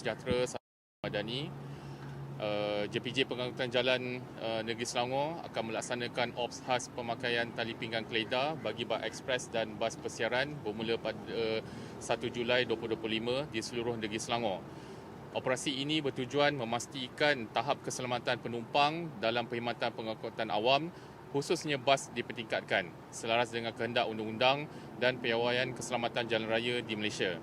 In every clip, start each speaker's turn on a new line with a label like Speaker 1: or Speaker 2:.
Speaker 1: sejahtera Madani. Uh, JPJ Pengangkutan Jalan uh, Negeri Selangor akan melaksanakan ops khas pemakaian tali pinggang Keledar bagi bas ekspres dan bas persiaran bermula pada uh, 1 Julai 2025 di seluruh negeri Selangor. Operasi ini bertujuan memastikan tahap keselamatan penumpang dalam perkhidmatan pengangkutan awam khususnya bas dipertingkatkan selaras dengan kehendak undang-undang dan piawaian keselamatan jalan raya di Malaysia.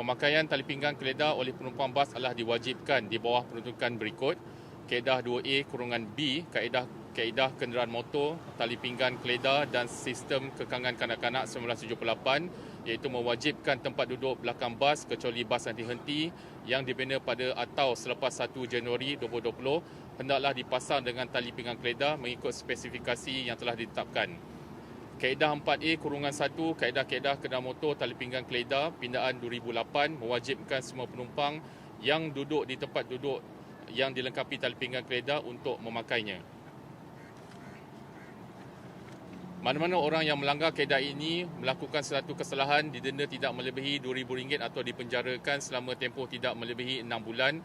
Speaker 1: Pemakaian tali pinggang keledar oleh penumpang bas adalah diwajibkan di bawah peruntukan berikut. Kaedah 2A kurungan B, kaedah kaedah kenderaan motor, tali pinggang keledar dan sistem kekangan kanak-kanak 1978 iaitu mewajibkan tempat duduk belakang bas kecuali bas anti-henti yang dibina pada atau selepas 1 Januari 2020 hendaklah dipasang dengan tali pinggang keledar mengikut spesifikasi yang telah ditetapkan. Kaedah 4A kurungan 1 kaedah-kaedah kendaraan motor tali pinggang keledar pindaan 2008 mewajibkan semua penumpang yang duduk di tempat duduk yang dilengkapi tali pinggang keledar untuk memakainya. Mana-mana orang yang melanggar kaedah ini melakukan satu kesalahan didenda tidak melebihi RM2,000 atau dipenjarakan selama tempoh tidak melebihi 6 bulan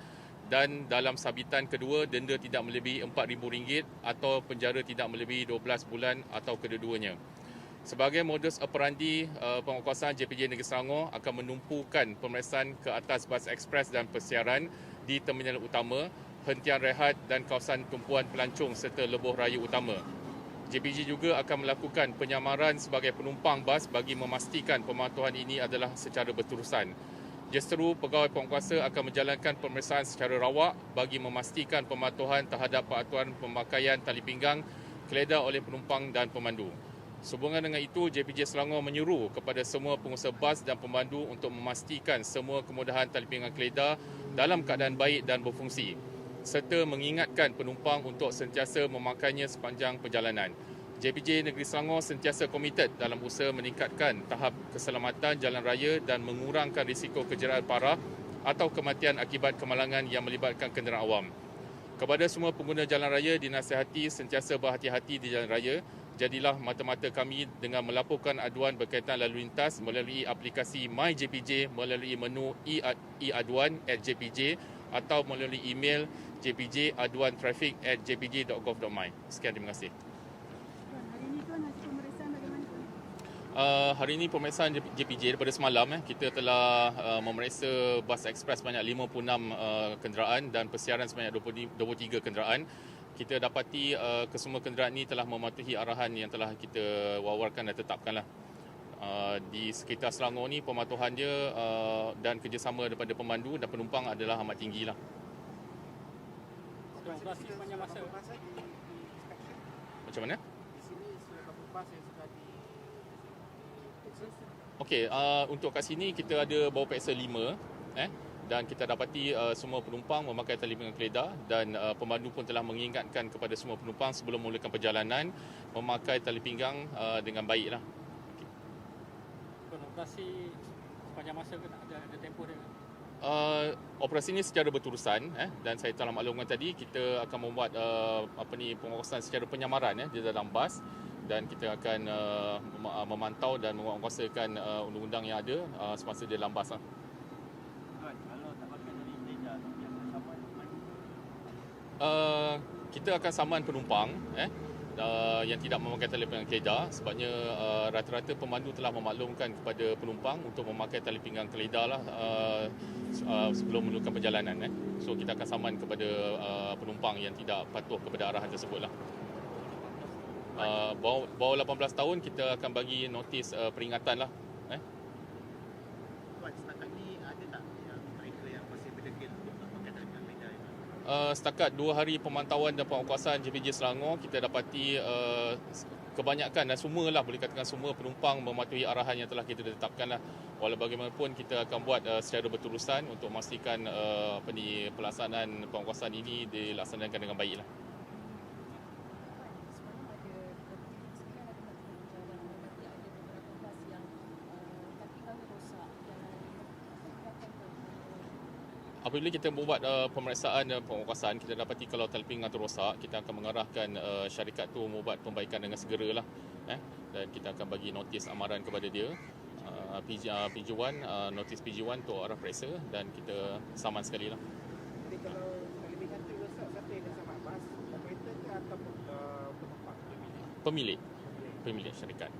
Speaker 1: dan dalam sabitan kedua denda tidak melebihi RM4,000 atau penjara tidak melebihi 12 bulan atau kedua-duanya. Sebagai modus operandi uh, penguatkuasaan JPJ Negeri Selangor akan menumpukan pemeriksaan ke atas bas ekspres dan persiaran di terminal utama, hentian rehat dan kawasan tumpuan pelancong serta lebuh raya utama. JPJ juga akan melakukan penyamaran sebagai penumpang bas bagi memastikan pematuhan ini adalah secara berterusan. Justeru pegawai penguasa akan menjalankan pemeriksaan secara rawak bagi memastikan pematuhan terhadap peraturan pemakaian tali pinggang keledar oleh penumpang dan pemandu. Sehubungan dengan itu, JPJ Selangor menyuruh kepada semua pengusaha bas dan pemandu untuk memastikan semua kemudahan tali pinggang keledar dalam keadaan baik dan berfungsi serta mengingatkan penumpang untuk sentiasa memakainya sepanjang perjalanan. JPJ Negeri Selangor sentiasa komited dalam usaha meningkatkan tahap keselamatan jalan raya dan mengurangkan risiko kejeraan parah atau kematian akibat kemalangan yang melibatkan kenderaan awam. Kepada semua pengguna jalan raya dinasihati sentiasa berhati-hati di jalan raya jadilah mata-mata kami dengan melaporkan aduan berkaitan lalu lintas melalui aplikasi MyJPJ melalui menu e-aduan at JPJ atau melalui email jpj aduan traffic at jpj.gov.my. Sekian, terima kasih. Uh, hari ini pemeriksaan JPJ daripada semalam eh, kita telah uh, memeriksa bas ekspres sebanyak 56 uh, kenderaan dan persiaran sebanyak 20, 23 kenderaan kita dapati uh, kesemua kenderaan ini telah mematuhi arahan yang telah kita wawarkan dan tetapkanlah. Uh, di sekitar Selangor ni pematuhan dia uh, dan kerjasama daripada pemandu dan penumpang adalah amat tinggi lah. Macam mana? Okey, uh, untuk kat sini kita ada bawa peksa 5 eh dan kita dapati uh, semua penumpang memakai tali pinggang keledar dan uh, pemandu pun telah mengingatkan kepada semua penumpang sebelum memulakan perjalanan memakai tali pinggang uh, dengan baiklah.
Speaker 2: Okay. Operasi sepanjang masa ke ada ada tempoh dia?
Speaker 1: Uh, operasi ini secara berterusan eh, dan saya telah maklumkan tadi kita akan membuat uh, apa ni penguasaan secara penyamaran eh, di dalam bas dan kita akan uh, memantau dan menguasakan uh, undang-undang yang ada uh, semasa di dalam bas lah. Uh, kita akan saman penumpang eh uh, yang tidak memakai pinggang keledar sebabnya uh, rata-rata pemandu telah memaklumkan kepada penumpang untuk memakai tali pinggang keledar lah uh, uh, sebelum melakukan perjalanan eh. So kita akan saman kepada uh, penumpang yang tidak patuh kepada arahan tersebut lah. Uh, bawah, bawah 18 tahun kita akan bagi notis uh, peringatan lah eh. Uh, setakat dua hari pemantauan dan penguasaan JPJ Selangor kita dapati uh, kebanyakan dan semualah boleh katakan semua penumpang mematuhi arahan yang telah kita tetapkan lah. Walau bagaimanapun kita akan buat uh, secara berterusan untuk memastikan uh, apa ni pelaksanaan penguasaan ini dilaksanakan dengan baik lah. Apabila kita membuat uh, pemeriksaan dan penguasaan kita dapati kalau talping atau rosak kita akan mengarahkan uh, syarikat tu membuat pembaikan dengan segera lah eh dan kita akan bagi notis amaran kepada dia uh, uh, PG, uh, PG1, uh, notis PG1 untuk arah periksa dan kita saman sekali lah.
Speaker 3: Jadi kalau kelebihan tu rosak siapa yang sama bas, operator ke ataupun uh, pemilik?
Speaker 1: Pemilik,
Speaker 3: Pemilik.
Speaker 1: syarikat.